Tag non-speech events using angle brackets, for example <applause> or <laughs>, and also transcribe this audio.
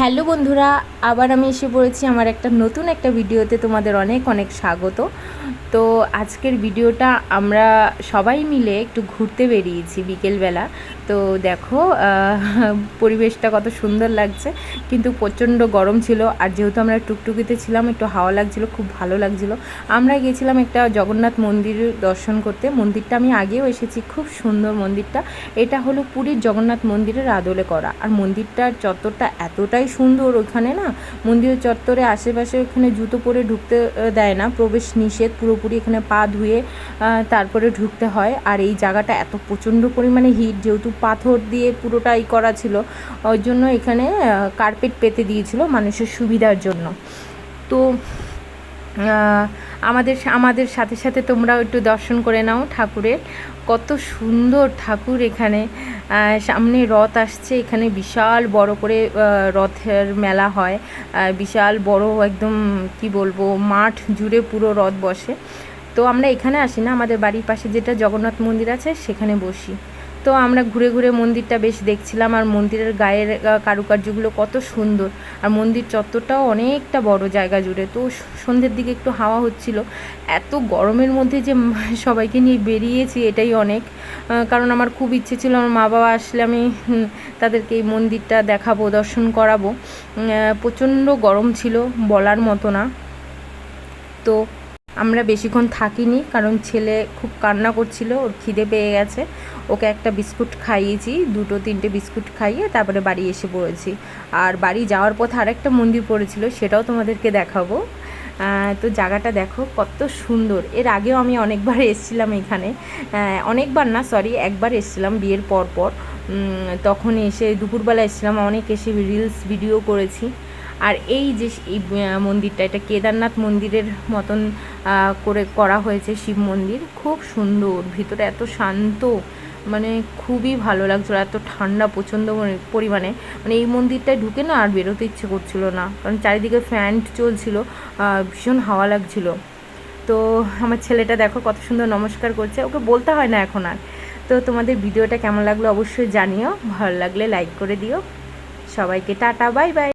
Hello বন্ধুরা, আবার আমি এসে পড়েছি আমার একটা নতুন একটা ভিডিওতে। তোমাদের অনেক অনেক স্বাগত। তো আজকের ভিডিওটা আমরা সবাই মিলে একটু ঘুরতে বেরিয়েছি বিকেলবেলা। তো দেখো পরিবেশটা কত সুন্দর লাগছে। কিন্তু প্রচণ্ড গরম ছিল আর যেহেতু আমরা টুকটুকিতে ছিলাম, একটু হাওয়া লাগছিল, খুব ভালো লাগছিল। আমরা গেছিলাম একটা জগন্নাথ মন্দির দর্শন করতে। মন্দিরটা আমি আগেও এসেছি, খুব সুন্দর মন্দিরটা। এটা হলো পুরীর জগন্নাথ মন্দিরের আদলে করা। আর মন্দিরটার চত্বরটা এতটাই সুন্দর ওখানে না? মন্দির চত্বরে আশেপাশে ওখানে জুতো পরে ঢুকতে দেয় না। প্রবেশ নিষেধ, পুরোপুরি এখানে পা ধুয়ে তারপরে ঢুকতে হয়। আর এই জায়গাটা এত প্রচণ্ড পরিমাণে হিট যেহেতু পাথর দিয়ে পুরোটাই করা ছিল, ওই জন্য এখানে কার্পেট পেতে দিয়েছিল মানুষের সুবিধার জন্য। তো আমাদের আমাদের সাথে সাথে তোমরাও একটু দর্শন করে নাও ঠাকুরের। কত সুন্দর ঠাকুর এখানে। সামনে রথ আসছে, এখানে বিশাল বড় করে রথের মেলা হয়। বিশাল বড় একদম, কি বলব, মাঠ জুড়ে পুরো রথ বসে। তো আমরা এখানে আসি না, আমাদের বাড়ির পাশে যেটা জগন্নাথ মন্দির আছে, সেখানে বসি। তো আমরা ঘুরে ঘুরে মন্দিরটা বেশ দেখছিলাম, আর মন্দিরের গায়ের কারুকার্যগুলো কত সুন্দর। আর মন্দির চত্বরটাও অনেকটা বড় জায়গা জুড়ে। তো সন্ধ্যের দিকে একটু হাওয়া হচ্ছিল। এত গরমের মধ্যে যে <laughs> সবাইকে নিয়ে বেরিয়েছি এটাই অনেক। কারণ আমার খুব ইচ্ছে ছিল, আমার মা বাবা আসলে আমি তাদেরকে এই মন্দিরটা দেখাবো, দর্শন করাবো। প্রচণ্ড গরম ছিল বলার মতো না। তো আমরা বেশিক্ষণ থাকিনি, কারণ ছেলে খুব কান্না করছিল, ওর খিদে পেয়ে গেছে। ওকে একটা বিস্কুট খাইয়েছি, দুটো তিনটে বিস্কুট খাইয়ে তারপরে বাড়ি এসে পড়েছি। আর বাড়ি যাওয়ার পথে আরেকটা মন্দির পড়েছিল, সেটাও তোমাদেরকে দেখাবো। তো জায়গাটা দেখো, কত সুন্দর। এর আগেও আমি অনেকবার এসেছিলাম এখানে। অনেকবার না সরি একবার এসেছিলাম বিয়ের পর পর। তখন এসে দুপুরবেলা এসেছিলাম, অনেক এসে রিলস ভিডিও করেছি। আর এই যে এই মন্দিরটা, এটা কেদারনাথ মন্দিরের মতন করে করা হয়েছে শিব মন্দির। খুব সুন্দর, ভিতরে এত শান্ত মানে খুবই ভালো লাগছিল, এত ঠান্ডা প্রচণ্ড পরিমাণে। মানে এই মন্দিরটায় ঢুকে না আর বেরোতে ইচ্ছে করছিল না, কারণ চারিদিকে ফ্যান চলছিল ভীষণ হাওয়া লাগছিল। তো আমার ছেলেটা দেখো কত সুন্দর নমস্কার করছে, ওকে বলতে হয় না এখন আর। তো তোমাদের ভিডিওটা কেমন লাগল অবশ্যই জানিও, ভালো লাগলে লাইক করে দিও। সবাইকে টাটা, বাই বাই।